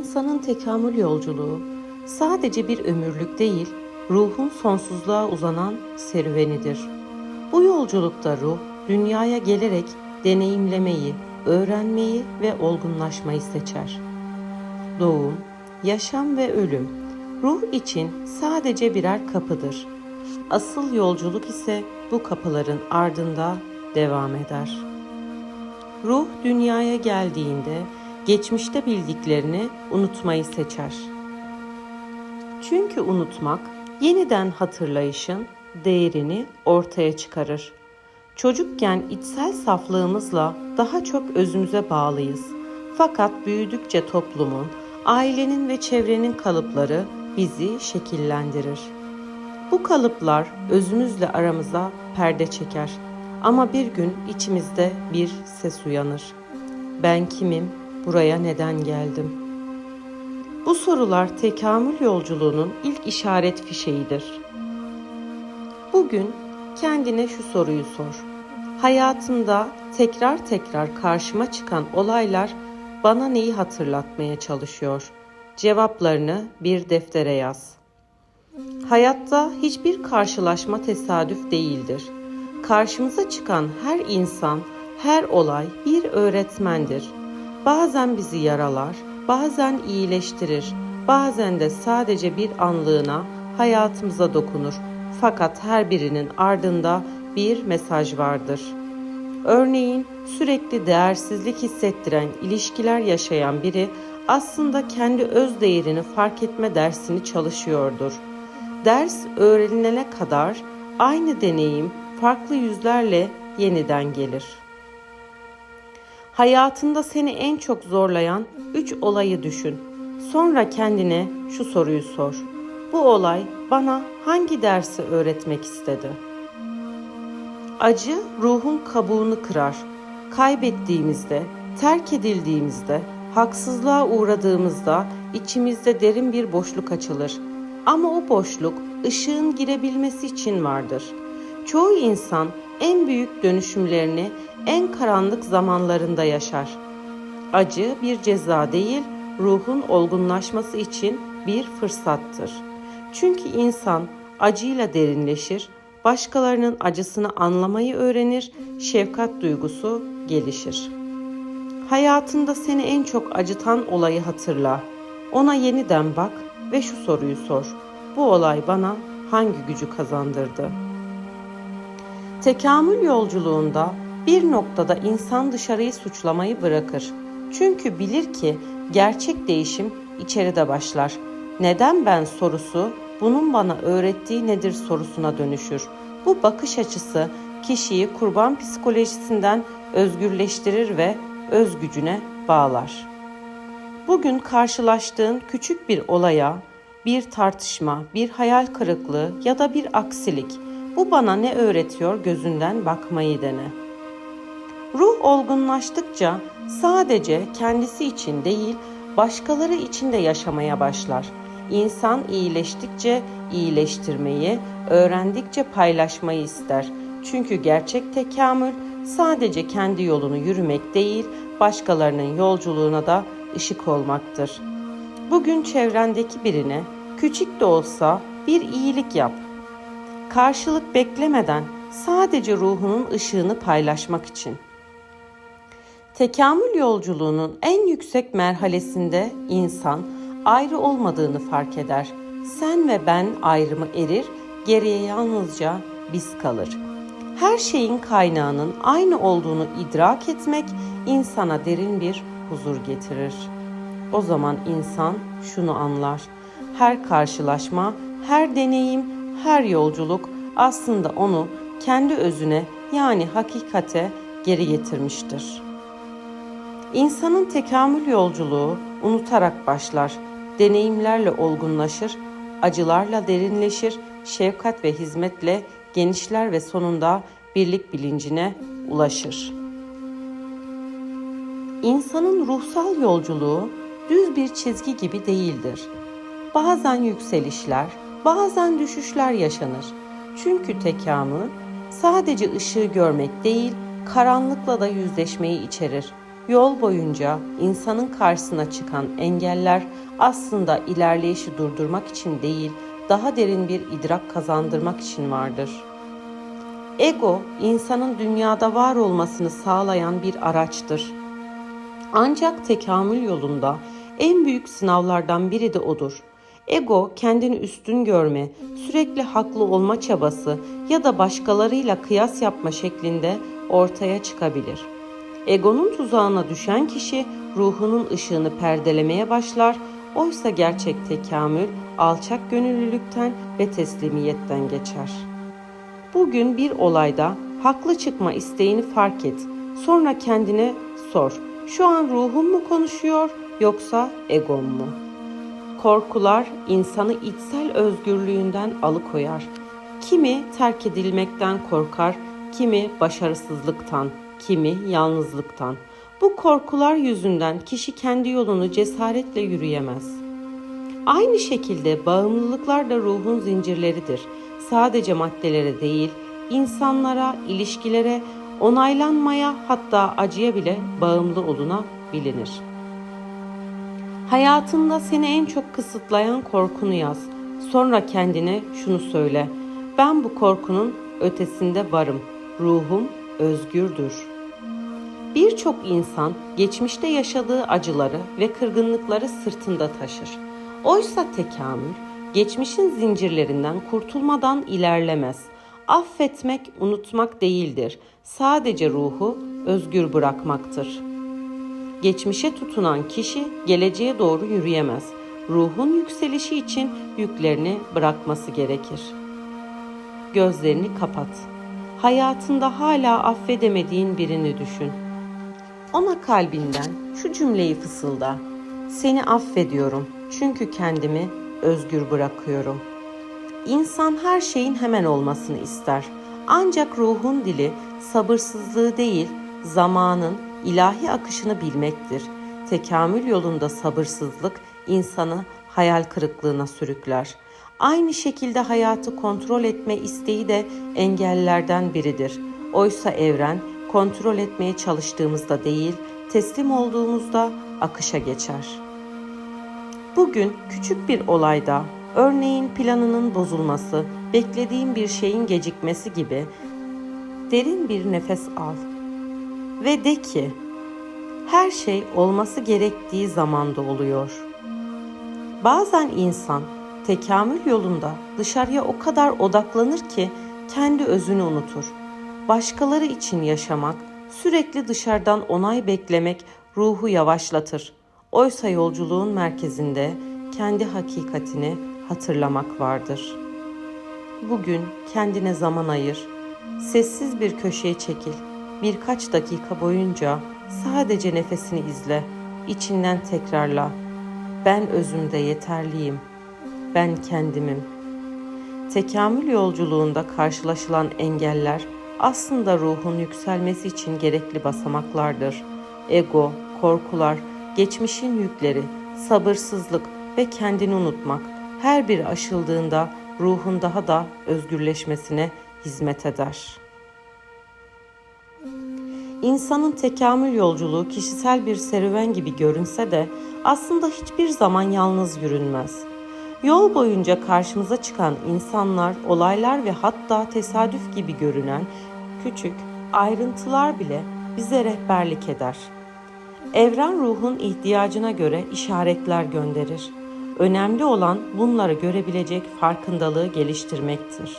İnsanın tekamül yolculuğu sadece bir ömürlük değil, ruhun sonsuzluğa uzanan serüvenidir. Bu yolculukta ruh dünyaya gelerek deneyimlemeyi, öğrenmeyi ve olgunlaşmayı seçer. Doğum, yaşam ve ölüm ruh için sadece birer kapıdır. Asıl yolculuk ise bu kapıların ardında devam eder. Ruh dünyaya geldiğinde geçmişte bildiklerini unutmayı seçer. Çünkü unutmak yeniden hatırlayışın değerini ortaya çıkarır. Çocukken içsel saflığımızla daha çok özümüze bağlıyız. Fakat büyüdükçe toplumun, ailenin ve çevrenin kalıpları bizi şekillendirir. Bu kalıplar özümüzle aramıza perde çeker. Ama bir gün içimizde bir ses uyanır. Ben kimim? Buraya neden geldim? Bu sorular tekamül yolculuğunun ilk işaret fişeğidir. Bugün kendine şu soruyu sor. Hayatımda tekrar tekrar karşıma çıkan olaylar bana neyi hatırlatmaya çalışıyor? Cevaplarını bir deftere yaz. Hayatta hiçbir karşılaşma tesadüf değildir. Karşımıza çıkan her insan, her olay bir öğretmendir. Bazen bizi yaralar, bazen iyileştirir, bazen de sadece bir anlığına hayatımıza dokunur. Fakat her birinin ardında bir mesaj vardır. Örneğin sürekli değersizlik hissettiren ilişkiler yaşayan biri aslında kendi öz değerini fark etme dersini çalışıyordur. Ders öğrenilene kadar aynı deneyim farklı yüzlerle yeniden gelir. Hayatında seni en çok zorlayan üç olayı düşün. Sonra kendine şu soruyu sor. Bu olay bana hangi dersi öğretmek istedi? Acı ruhun kabuğunu kırar. Kaybettiğimizde, terk edildiğimizde, haksızlığa uğradığımızda içimizde derin bir boşluk açılır. Ama o boşluk ışığın girebilmesi için vardır. Çoğu insan en büyük dönüşümlerini en karanlık zamanlarında yaşar. Acı bir ceza değil, ruhun olgunlaşması için bir fırsattır. Çünkü insan acıyla derinleşir, başkalarının acısını anlamayı öğrenir, şefkat duygusu gelişir. Hayatında seni en çok acıtan olayı hatırla. Ona yeniden bak ve şu soruyu sor. Bu olay bana hangi gücü kazandırdı? Tekamül yolculuğunda bir noktada insan dışarıyı suçlamayı bırakır. Çünkü bilir ki gerçek değişim içeride başlar. Neden ben sorusu bunun bana öğrettiği nedir sorusuna dönüşür. Bu bakış açısı kişiyi kurban psikolojisinden özgürleştirir ve öz gücüne bağlar. Bugün karşılaştığın küçük bir olaya, bir tartışma, bir hayal kırıklığı ya da bir aksilik bu bana ne öğretiyor gözünden bakmayı dene. Ruh olgunlaştıkça sadece kendisi için değil, başkaları için de yaşamaya başlar. İnsan iyileştikçe iyileştirmeyi, öğrendikçe paylaşmayı ister. Çünkü gerçek tekamül sadece kendi yolunu yürümek değil, başkalarının yolculuğuna da ışık olmaktır. Bugün çevrendeki birine küçük de olsa bir iyilik yap. Karşılık beklemeden sadece ruhunun ışığını paylaşmak için. Tekamül yolculuğunun en yüksek merhalesinde insan ayrı olmadığını fark eder. Sen ve ben ayrımı erir, geriye yalnızca biz kalır. Her şeyin kaynağının aynı olduğunu idrak etmek insana derin bir huzur getirir. O zaman insan şunu anlar. Her karşılaşma, her deneyim, her yolculuk aslında onu kendi özüne yani hakikate geri getirmiştir. İnsanın tekamül yolculuğu unutarak başlar, deneyimlerle olgunlaşır, acılarla derinleşir, şefkat ve hizmetle genişler ve sonunda birlik bilincine ulaşır. İnsanın ruhsal yolculuğu düz bir çizgi gibi değildir. Bazen yükselişler, bazen düşüşler yaşanır. Çünkü tekamül sadece ışığı görmek değil, karanlıkla da yüzleşmeyi içerir. Yol boyunca insanın karşısına çıkan engeller aslında ilerleyişi durdurmak için değil, daha derin bir idrak kazandırmak için vardır. Ego, insanın dünyada var olmasını sağlayan bir araçtır. Ancak tekamül yolunda en büyük sınavlardan biri de odur. Ego kendini üstün görme, sürekli haklı olma çabası ya da başkalarıyla kıyas yapma şeklinde ortaya çıkabilir. Egonun tuzağına düşen kişi ruhunun ışığını perdelemeye başlar. Oysa gerçek tekamül alçak gönüllülükten ve teslimiyetten geçer. Bugün bir olayda haklı çıkma isteğini fark et. Sonra kendine sor. Şu an ruhum mu konuşuyor yoksa egom mu? Korkular insanı içsel özgürlüğünden alıkoyar. Kimi terk edilmekten korkar, kimi başarısızlıktan, kimi yalnızlıktan. Bu korkular yüzünden kişi kendi yolunu cesaretle yürüyemez. Aynı şekilde bağımlılıklar da ruhun zincirleridir. Sadece maddelere değil, insanlara, ilişkilere, onaylanmaya hatta acıya bile bağımlı oluna bilinir. Hayatında seni en çok kısıtlayan korkunu yaz. Sonra kendine şunu söyle. Ben bu korkunun ötesinde varım. Ruhum özgürdür. Birçok insan geçmişte yaşadığı acıları ve kırgınlıkları sırtında taşır. Oysa tekamül geçmişin zincirlerinden kurtulmadan ilerlemez. Affetmek, unutmak değildir. Sadece ruhu özgür bırakmaktır. Geçmişe tutunan kişi geleceğe doğru yürüyemez. Ruhun yükselişi için yüklerini bırakması gerekir. Gözlerini kapat. Hayatında hala affedemediğin birini düşün. Ona kalbinden şu cümleyi fısılda. Seni affediyorum çünkü kendimi özgür bırakıyorum. İnsan her şeyin hemen olmasını ister. Ancak ruhun dili sabırsızlığı değil, zamanın ilahi akışını bilmektir. Tekamül yolunda sabırsızlık insanı hayal kırıklığına sürükler. Aynı şekilde hayatı kontrol etme isteği de engellerden biridir. Oysa evren kontrol etmeye çalıştığımızda değil, teslim olduğumuzda akışa geçer. Bugün küçük bir olayda, örneğin planının bozulması, beklediğin bir şeyin gecikmesi gibi derin bir nefes al ve de ki her şey olması gerektiği zamanda oluyor. Bazen insan tekamül yolunda dışarıya o kadar odaklanır ki kendi özünü unutur. Başkaları için yaşamak, sürekli dışarıdan onay beklemek ruhu yavaşlatır. Oysa yolculuğun merkezinde kendi hakikatini hatırlamak vardır. Bugün kendine zaman ayır. Sessiz bir köşeye çekil. Birkaç dakika boyunca sadece nefesini izle. İçinden tekrarla. Ben özümde yeterliyim. Ben kendimim. Tekamül yolculuğunda karşılaşılan engeller aslında ruhun yükselmesi için gerekli basamaklardır. Ego, korkular, geçmişin yükleri, sabırsızlık ve kendini unutmak her biri aşıldığında ruhun daha da özgürleşmesine hizmet eder. İnsanın tekamül yolculuğu kişisel bir serüven gibi görünse de aslında hiçbir zaman yalnız yürünmez. Yol boyunca karşımıza çıkan insanlar, olaylar ve hatta tesadüf gibi görünen küçük ayrıntılar bile bize rehberlik eder. Evren ruhun ihtiyacına göre işaretler gönderir. Önemli olan bunları görebilecek farkındalığı geliştirmektir.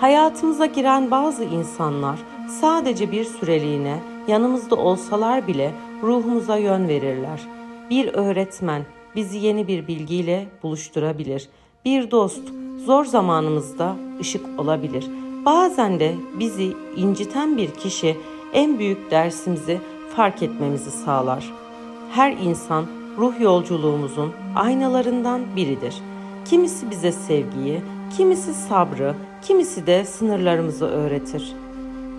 Hayatımıza giren bazı insanlar sadece bir süreliğine yanımızda olsalar bile ruhumuza yön verirler. Bir öğretmen bizi yeni bir bilgiyle buluşturabilir. Bir dost zor zamanımızda ışık olabilir. Bazen de bizi inciten bir kişi en büyük dersimizi fark etmemizi sağlar. Her insan ruh yolculuğumuzun aynalarından biridir. Kimisi bize sevgiyi, kimisi sabrı, kimisi de sınırlarımızı öğretir.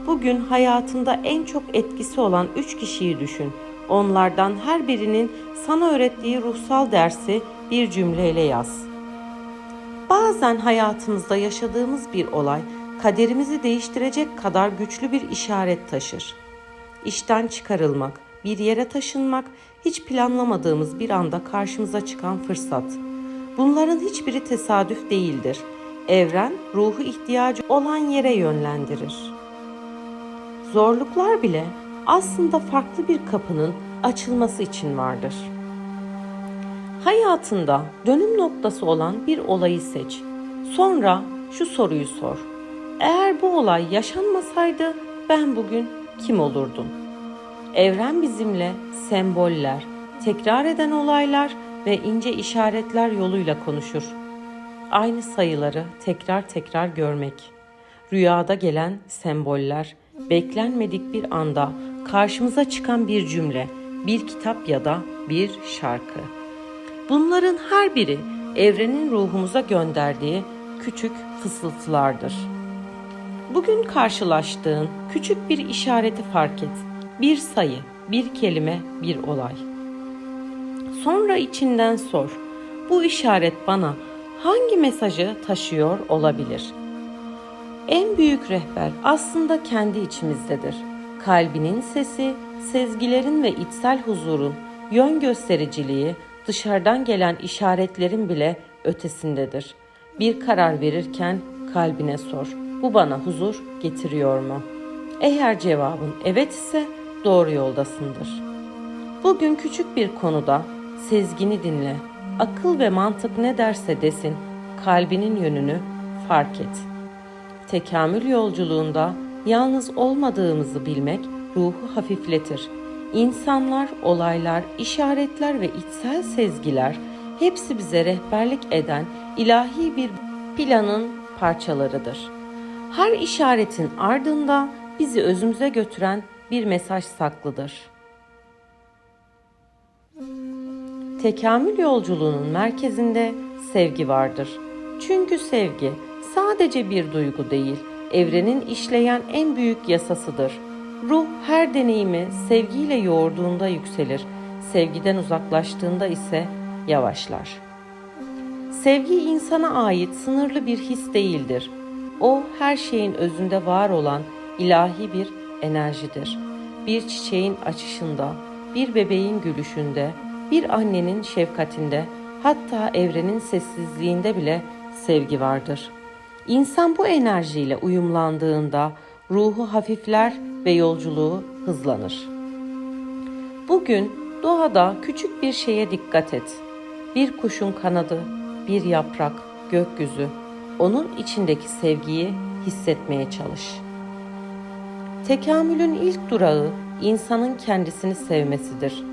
Bugün hayatında en çok etkisi olan üç kişiyi düşün. Onlardan her birinin sana öğrettiği ruhsal dersi bir cümleyle yaz. Bazen hayatımızda yaşadığımız bir olay kaderimizi değiştirecek kadar güçlü bir işaret taşır. işten çıkarılmak, bir yere taşınmak, hiç planlamadığımız bir anda karşımıza çıkan fırsat. Bunların hiçbiri tesadüf değildir. Evren ruhu ihtiyacı olan yere yönlendirir. Zorluklar bile aslında farklı bir kapının açılması için vardır. Hayatında dönüm noktası olan bir olayı seç. Sonra şu soruyu sor. Eğer bu olay yaşanmasaydı ben bugün kim olurdum? Evren bizimle semboller, tekrar eden olaylar ve ince işaretler yoluyla konuşur. Aynı sayıları tekrar tekrar görmek. Rüyada gelen semboller, beklenmedik bir anda karşımıza çıkan bir cümle, bir kitap ya da bir şarkı. Bunların her biri evrenin ruhumuza gönderdiği küçük fısıltılardır. Bugün karşılaştığın küçük bir işareti fark et. Bir sayı, bir kelime, bir olay. Sonra içinden sor. Bu işaret bana hangi mesajı taşıyor olabilir? En büyük rehber aslında kendi içimizdedir. Kalbinin sesi, sezgilerin ve içsel huzurun yön göstericiliği dışarıdan gelen işaretlerin bile ötesindedir. Bir karar verirken kalbine sor. Bu bana huzur getiriyor mu? Eğer cevabın evet ise doğru yoldasındır. Bugün küçük bir konuda sezgini dinle. Akıl ve mantık ne derse desin, kalbinin yönünü fark et. Tekamül yolculuğunda yalnız olmadığımızı bilmek ruhu hafifletir. İnsanlar, olaylar, işaretler ve içsel sezgiler hepsi bize rehberlik eden ilahi bir planın parçalarıdır. Her işaretin ardında bizi özümüze götüren bir mesaj saklıdır. Tekamül yolculuğunun merkezinde sevgi vardır. Çünkü sevgi sadece bir duygu değil, evrenin işleyen en büyük yasasıdır. Ruh her deneyimi sevgiyle yoğurduğunda yükselir, sevgiden uzaklaştığında ise yavaşlar. Sevgi insana ait sınırlı bir his değildir. O her şeyin özünde var olan ilahi bir enerjidir. Bir çiçeğin açışında, bir bebeğin gülüşünde, bir annenin şefkatinde, hatta evrenin sessizliğinde bile sevgi vardır. İnsan bu enerjiyle uyumlandığında ruhu hafifler ve yolculuğu hızlanır. Bugün doğada küçük bir şeye dikkat et. Bir kuşun kanadı, bir yaprak, gökyüzü, onun içindeki sevgiyi hissetmeye çalış. Tekamülün ilk durağı insanın kendisini sevmesidir.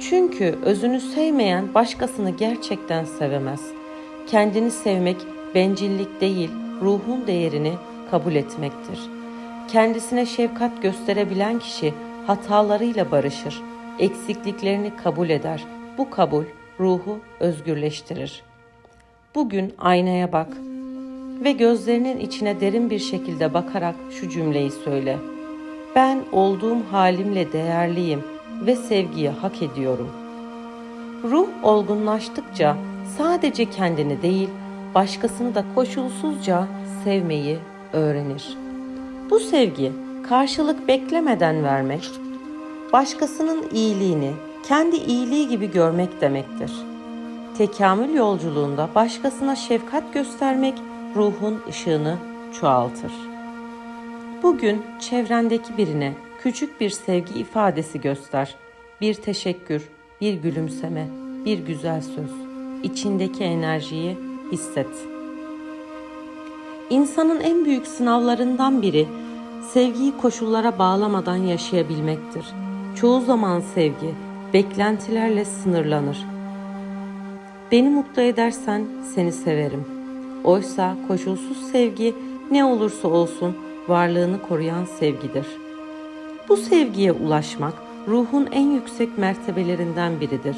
Çünkü özünü sevmeyen başkasını gerçekten sevemez. Kendini sevmek bencillik değil, ruhun değerini kabul etmektir. Kendisine şefkat gösterebilen kişi hatalarıyla barışır, eksikliklerini kabul eder. Bu kabul ruhu özgürleştirir. Bugün aynaya bak ve gözlerinin içine derin bir şekilde bakarak şu cümleyi söyle. Ben olduğum halimle değerliyim ve sevgiyi hak ediyorum. Ruh olgunlaştıkça sadece kendini değil, başkasını da koşulsuzca sevmeyi öğrenir. Bu sevgi karşılık beklemeden vermek, başkasının iyiliğini kendi iyiliği gibi görmek demektir. Tekamül yolculuğunda başkasına şefkat göstermek ruhun ışığını çoğaltır. Bugün çevrendeki birine küçük bir sevgi ifadesi göster. Bir teşekkür, bir gülümseme, bir güzel söz. İçindeki enerjiyi hisset. İnsanın en büyük sınavlarından biri sevgiyi koşullara bağlamadan yaşayabilmektir. Çoğu zaman sevgi beklentilerle sınırlanır. Beni mutlu edersen seni severim. Oysa koşulsuz sevgi ne olursa olsun varlığını koruyan sevgidir. Bu sevgiye ulaşmak ruhun en yüksek mertebelerinden biridir.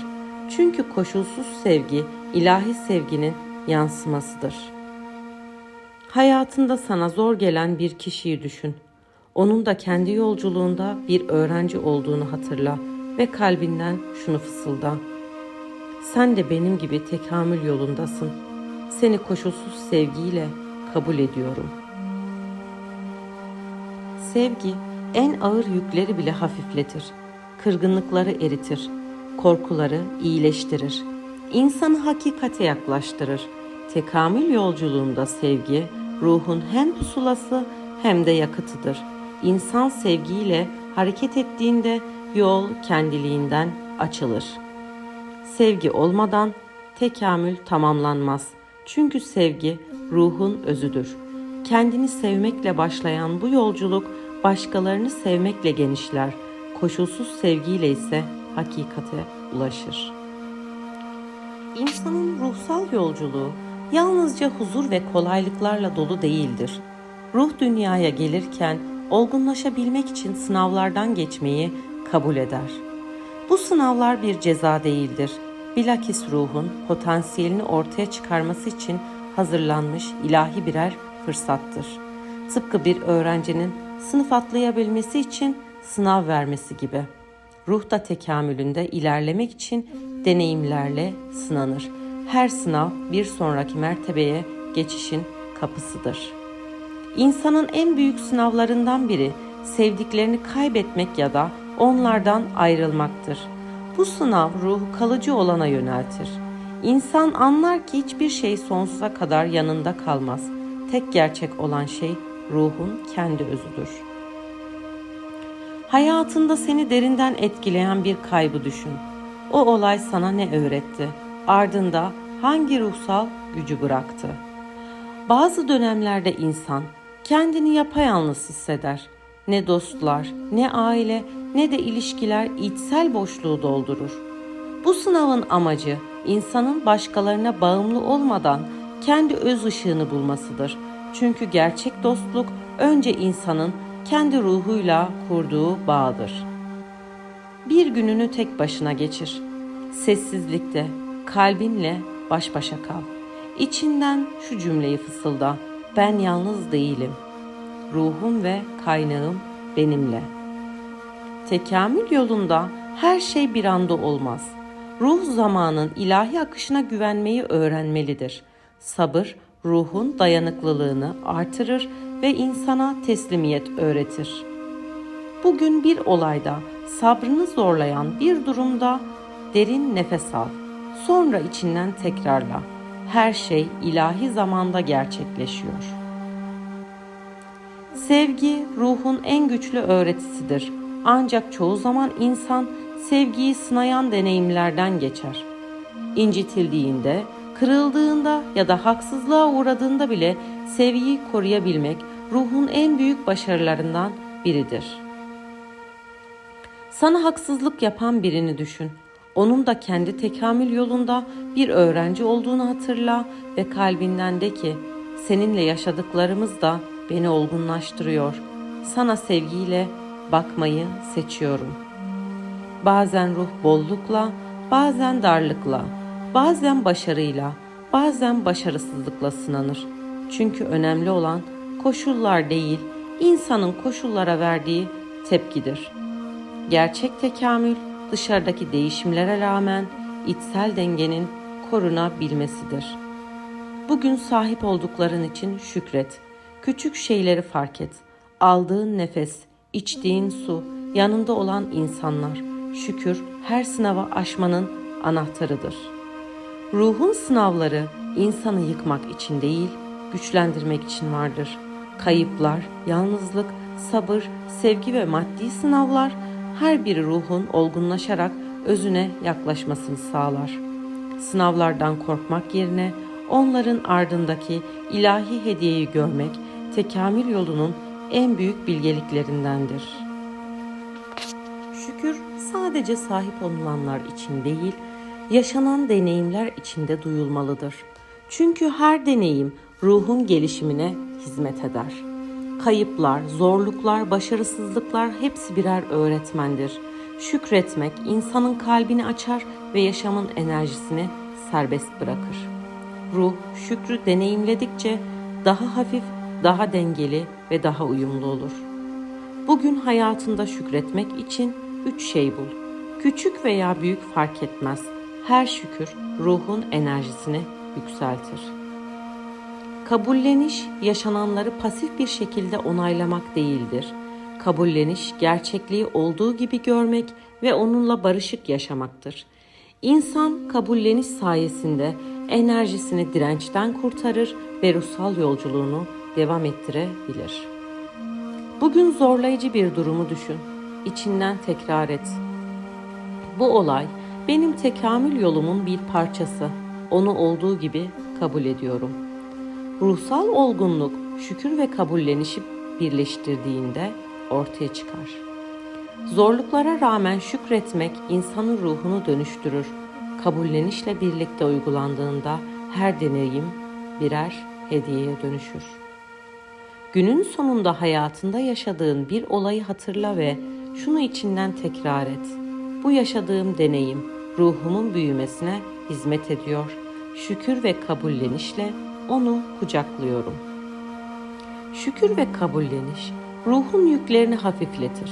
Çünkü koşulsuz sevgi ilahi sevginin yansımasıdır. Hayatında sana zor gelen bir kişiyi düşün. Onun da kendi yolculuğunda bir öğrenci olduğunu hatırla ve kalbinden şunu fısılda. Sen de benim gibi tekamül yolundasın. Seni koşulsuz sevgiyle kabul ediyorum. Sevgi en ağır yükleri bile hafifletir. Kırgınlıkları eritir. Korkuları iyileştirir. İnsanı hakikate yaklaştırır. Tekamül yolculuğunda sevgi, ruhun hem pusulası hem de yakıtıdır. İnsan sevgiyle hareket ettiğinde yol kendiliğinden açılır. Sevgi olmadan tekamül tamamlanmaz. Çünkü sevgi ruhun özüdür. Kendini sevmekle başlayan bu yolculuk başkalarını sevmekle genişler. Koşulsuz sevgiyle ise hakikate ulaşır. İnsanın ruhsal yolculuğu yalnızca huzur ve kolaylıklarla dolu değildir. Ruh dünyaya gelirken olgunlaşabilmek için sınavlardan geçmeyi kabul eder. Bu sınavlar bir ceza değildir. Bilakis ruhun potansiyelini ortaya çıkarması için hazırlanmış ilahi birer fırsattır. Tıpkı bir öğrencinin sınıf atlayabilmesi için sınav vermesi gibi. Ruh da tekamülünde ilerlemek için deneyimlerle sınanır. Her sınav bir sonraki mertebeye geçişin kapısıdır. İnsanın en büyük sınavlarından biri sevdiklerini kaybetmek ya da onlardan ayrılmaktır. Bu sınav ruhu kalıcı olana yöneltir. İnsan anlar ki hiçbir şey sonsuza kadar yanında kalmaz. Tek gerçek olan şey ruhun kendi özüdür. Hayatında seni derinden etkileyen bir kaybı düşün. O olay sana ne öğretti? Ardında hangi ruhsal gücü bıraktı? Bazı dönemlerde insan kendini yapayalnız hisseder. Ne dostlar, ne aile, ne de ilişkiler içsel boşluğu doldurur. Bu sınavın amacı insanın başkalarına bağımlı olmadan kendi öz ışığını bulmasıdır. Çünkü gerçek dostluk önce insanın kendi ruhuyla kurduğu bağdır. Bir gününü tek başına geçir. Sessizlikte, kalbinle baş başa kal. İçinden şu cümleyi fısılda. Ben yalnız değilim. Ruhum ve kaynağım benimle. Tekamül yolunda her şey bir anda olmaz. Ruh zamanın ilahi akışına güvenmeyi öğrenmelidir. Sabır ruhun dayanıklılığını artırır ve insana teslimiyet öğretir. Bugün bir olayda sabrını zorlayan bir durumda derin nefes al. Sonra içinden tekrarla. Her şey ilahi zamanda gerçekleşiyor. Sevgi ruhun en güçlü öğretisidir. Ancak çoğu zaman insan sevgiyi sınayan deneyimlerden geçer. İncitildiğinde, kırıldığında ya da haksızlığa uğradığında bile sevgiyi koruyabilmek ruhun en büyük başarılarından biridir. Sana haksızlık yapan birini düşün. Onun da kendi tekamül yolunda bir öğrenci olduğunu hatırla ve kalbinden de ki seninle yaşadıklarımız da beni olgunlaştırıyor. Sana sevgiyle bakmayı seçiyorum. Bazen ruh bollukla, bazen darlıkla, bazen başarıyla, bazen başarısızlıkla sınanır. Çünkü önemli olan koşullar değil, insanın koşullara verdiği tepkidir. Gerçek tekamül dışarıdaki değişimlere rağmen içsel dengenin korunabilmesidir. Bugün sahip oldukların için şükret. Küçük şeyleri fark et. Aldığın nefes, içtiğin su, yanında olan insanlar. Şükür her sınava aşmanın anahtarıdır. Ruhun sınavları insanı yıkmak için değil, güçlendirmek için vardır. Kayıplar, yalnızlık, sabır, sevgi ve maddi sınavlar her biri ruhun olgunlaşarak özüne yaklaşmasını sağlar. Sınavlardan korkmak yerine onların ardındaki ilahi hediyeyi görmek tekamül yolunun en büyük bilgeliklerindendir. Şükür sadece sahip olulanlar için değil, yaşanan deneyimler içinde duyulmalıdır. Çünkü her deneyim ruhun gelişimine hizmet eder. Kayıplar, zorluklar, başarısızlıklar hepsi birer öğretmendir. Şükretmek insanın kalbini açar ve yaşamın enerjisini serbest bırakır. Ruh şükrü deneyimledikçe daha hafif, daha dengeli ve daha uyumlu olur. Bugün hayatında şükretmek için üç şey bul. Küçük veya büyük fark etmez. Her şükür ruhun enerjisini yükseltir. Kabulleniş yaşananları pasif bir şekilde onaylamak değildir. Kabulleniş, gerçekliği olduğu gibi görmek ve onunla barışık yaşamaktır. İnsan kabulleniş sayesinde enerjisini dirençten kurtarır ve ruhsal yolculuğunu devam ettirebilir. Bugün zorlayıcı bir durumu düşün. İçinden tekrar et. Bu olay benim tekamül yolumun bir parçası. Onu olduğu gibi kabul ediyorum. Ruhsal olgunluk şükür ve kabullenişi birleştirdiğinde ortaya çıkar. Zorluklara rağmen şükretmek insanın ruhunu dönüştürür. Kabullenişle birlikte uygulandığında her deneyim birer hediyeye dönüşür. Günün sonunda hayatında yaşadığın bir olayı hatırla ve şunu içinden tekrar et. Bu yaşadığım deneyim ruhumun büyümesine hizmet ediyor. Şükür ve kabullenişle onu kucaklıyorum. Şükür ve kabulleniş ruhun yüklerini hafifletir.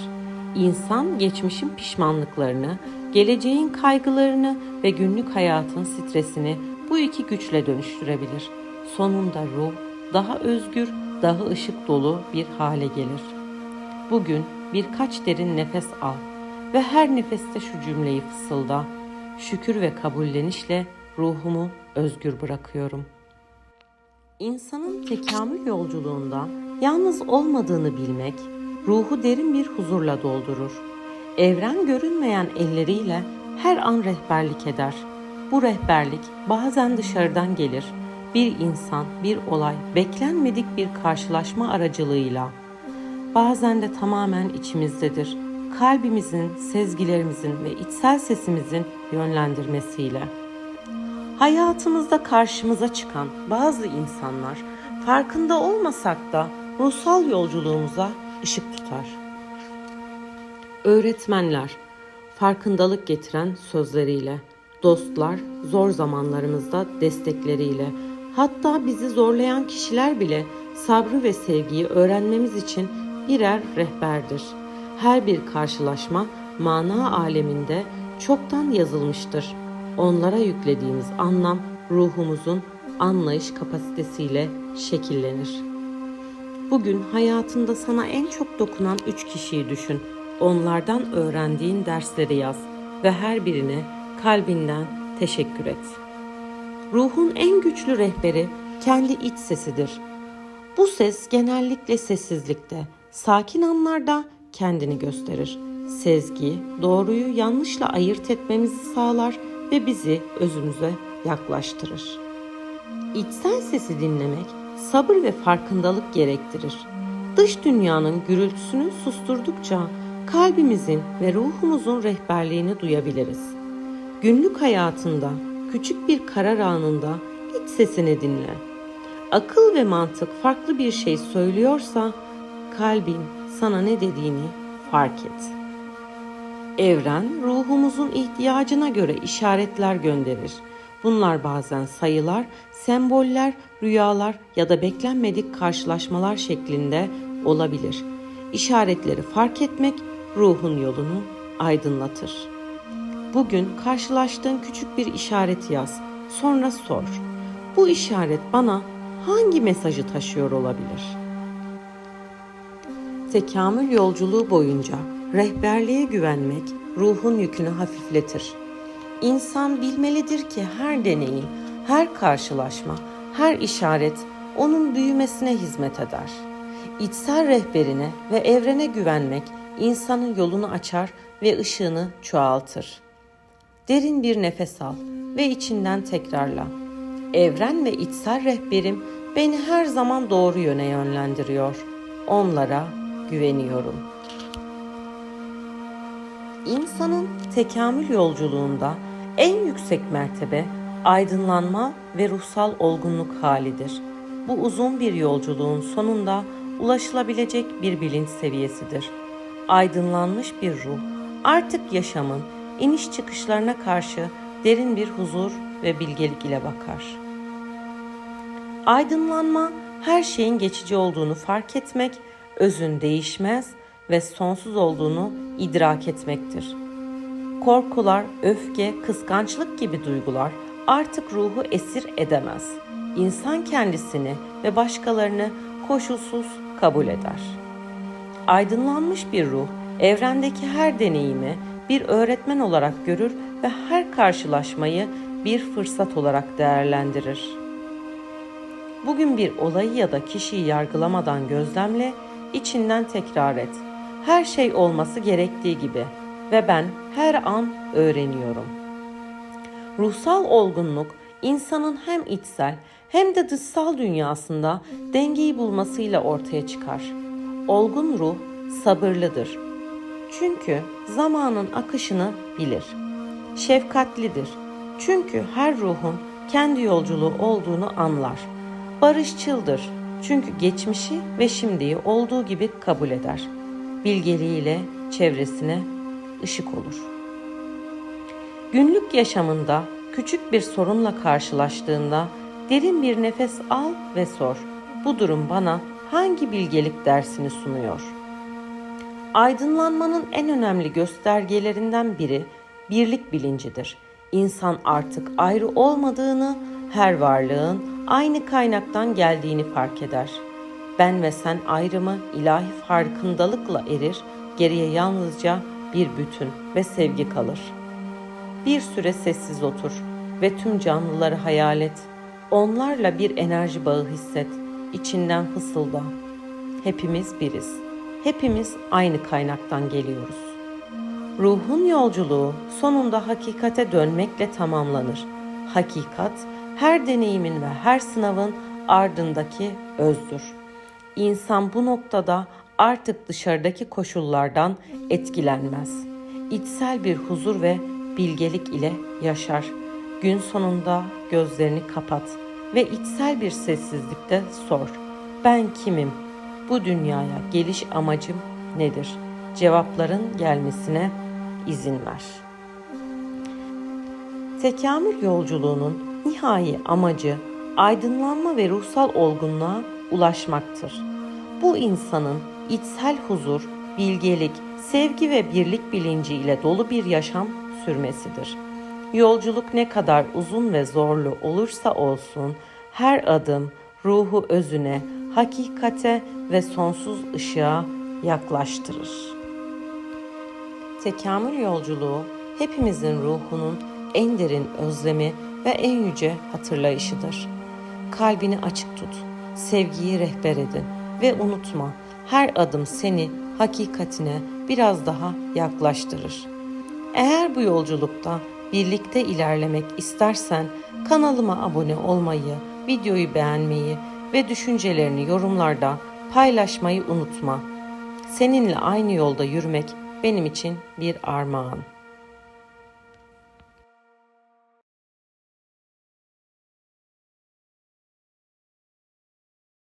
İnsan geçmişin pişmanlıklarını, geleceğin kaygılarını ve günlük hayatın stresini bu iki güçle dönüştürebilir. Sonunda ruh daha özgür, daha ışık dolu bir hale gelir. Bugün birkaç derin nefes al ve her nefeste şu cümleyi fısılda. Şükür ve kabullenişle ruhumu özgür bırakıyorum. İnsanın tekamül yolculuğunda yalnız olmadığını bilmek, ruhu derin bir huzurla doldurur. Evren görünmeyen elleriyle her an rehberlik eder. Bu rehberlik bazen dışarıdan gelir. Bir insan, bir olay, beklenmedik bir karşılaşma aracılığıyla. Bazen de tamamen içimizdedir. Kalbimizin, sezgilerimizin ve içsel sesimizin yönlendirmesiyle. Hayatımızda karşımıza çıkan bazı insanlar farkında olmasak da ruhsal yolculuğumuza ışık tutar. Öğretmenler farkındalık getiren sözleriyle, dostlar zor zamanlarımızda destekleriyle, hatta bizi zorlayan kişiler bile sabrı ve sevgiyi öğrenmemiz için birer rehberdir. Her bir karşılaşma mana aleminde çoktan yazılmıştır. Onlara yüklediğimiz anlam ruhumuzun anlayış kapasitesiyle şekillenir. Bugün hayatında sana en çok dokunan üç kişiyi düşün. Onlardan öğrendiğin dersleri yaz ve her birine kalbinden teşekkür et. Ruhun en güçlü rehberi kendi iç sesidir. Bu ses genellikle sessizlikte, sakin anlarda kendini gösterir. Sezgi, doğruyu yanlışla ayırt etmemizi sağlar ve bizi özümüze yaklaştırır. İçsel sesi dinlemek sabır ve farkındalık gerektirir. Dış dünyanın gürültüsünü susturdukça kalbimizin ve ruhumuzun rehberliğini duyabiliriz. Günlük hayatında küçük bir karar anında iç sesini dinle. Akıl ve mantık farklı bir şey söylüyorsa kalbin sana ne dediğini fark et. Evren ruhumuzun ihtiyacına göre işaretler gönderir. Bunlar bazen sayılar, semboller, rüyalar ya da beklenmedik karşılaşmalar şeklinde olabilir. İşaretleri fark etmek ruhun yolunu aydınlatır. Bugün karşılaştığın küçük bir işareti yaz. Sonra sor. Bu işaret bana hangi mesajı taşıyor olabilir? Tekamül yolculuğu boyunca rehberliğe güvenmek ruhun yükünü hafifletir. İnsan bilmelidir ki her deneyim, her karşılaşma, her işaret onun büyümesine hizmet eder. İçsel rehberine ve evrene güvenmek insanın yolunu açar ve ışığını çoğaltır. Derin bir nefes al ve içinden tekrarla. Evren ve içsel rehberim beni her zaman doğru yöne yönlendiriyor. Onlara güveniyorum. İnsanın tekamül yolculuğunda en yüksek mertebe aydınlanma ve ruhsal olgunluk halidir. Bu uzun bir yolculuğun sonunda ulaşılabilecek bir bilinç seviyesidir. Aydınlanmış bir ruh artık yaşamın iniş çıkışlarına karşı derin bir huzur ve bilgelik ile bakar. Aydınlanma her şeyin geçici olduğunu fark etmek, özün değişmez ve sonsuz olduğunu idrak etmektir. Korkular, öfke, kıskançlık gibi duygular artık ruhu esir edemez. İnsan kendisini ve başkalarını koşulsuz kabul eder. Aydınlanmış bir ruh evrendeki her deneyimi bir öğretmen olarak görür ve her karşılaşmayı bir fırsat olarak değerlendirir. Bugün bir olayı ya da kişiyi yargılamadan gözlemle, içinden tekrar et. Her şey olması gerektiği gibi ve ben her an öğreniyorum. Ruhsal olgunluk insanın hem içsel hem de dışsal dünyasında dengeyi bulmasıyla ortaya çıkar. Olgun ruh sabırlıdır. Çünkü zamanın akışını bilir. Şefkatlidir. Çünkü her ruhun kendi yolculuğu olduğunu anlar. Barışçıldır. Çünkü geçmişi ve şimdiyi olduğu gibi kabul eder. Bilgeliğiyle çevresine ışık olur. Günlük yaşamında küçük bir sorunla karşılaştığında derin bir nefes al ve sor. Bu durum bana hangi bilgelik dersini sunuyor? Aydınlanmanın en önemli göstergelerinden biri birlik bilincidir. İnsan artık ayrı olmadığını, her varlığın aynı kaynaktan geldiğini fark eder. Ben ve sen ayrımı ilahi farkındalıkla erir, geriye yalnızca bir bütün ve sevgi kalır. Bir süre sessiz otur ve tüm canlıları hayal et. Onlarla bir enerji bağı hisset. İçinden fısılda. Hepimiz biriz. Hepimiz aynı kaynaktan geliyoruz. Ruhun yolculuğu sonunda hakikate dönmekle tamamlanır. Hakikat her deneyimin ve her sınavın ardındaki özdür. İnsan bu noktada artık dışarıdaki koşullardan etkilenmez. İçsel bir huzur ve bilgelik ile yaşar. Gün sonunda gözlerini kapat ve içsel bir sessizlikte sor. Ben kimim? Bu dünyaya geliş amacım nedir? Cevapların gelmesine izin ver. Tekamül yolculuğunun nihai amacı aydınlanma ve ruhsal olgunluğa ulaşmaktır. Bu insanın içsel huzur, bilgelik, sevgi ve birlik bilinci ile dolu bir yaşam sürmesidir. Yolculuk ne kadar uzun ve zorlu olursa olsun her adım ruhu özüne, hakikate ve sonsuz ışığa yaklaştırır. Tekamül yolculuğu hepimizin ruhunun en derin özlemi ve en yüce hatırlayışıdır. Kalbini açık tut, sevgiyi rehber edin ve unutma her adım seni hakikatine biraz daha yaklaştırır. Eğer bu yolculukta birlikte ilerlemek istersen kanalıma abone olmayı, videoyu beğenmeyi ve düşüncelerini yorumlarda paylaşmayı unutma. Seninle aynı yolda yürümek benim için bir armağan.